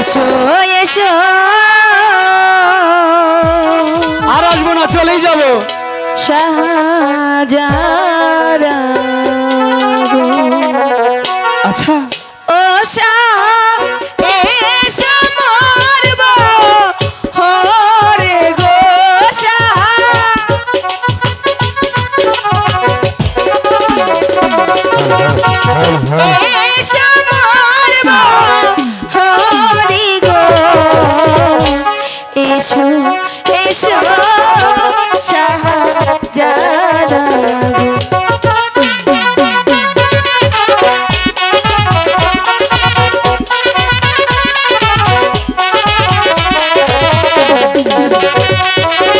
এসো এসো। আর আসব না চলেই যাব। শাহজারা আচ্ছা। Thank you.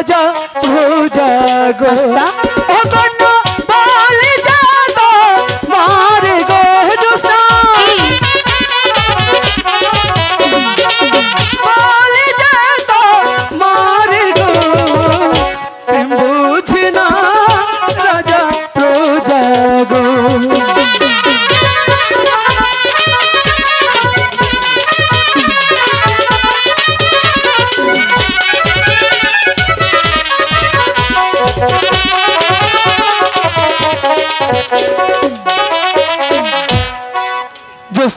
রাজা প্রজা গো।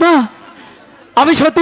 না? আমি সত্যি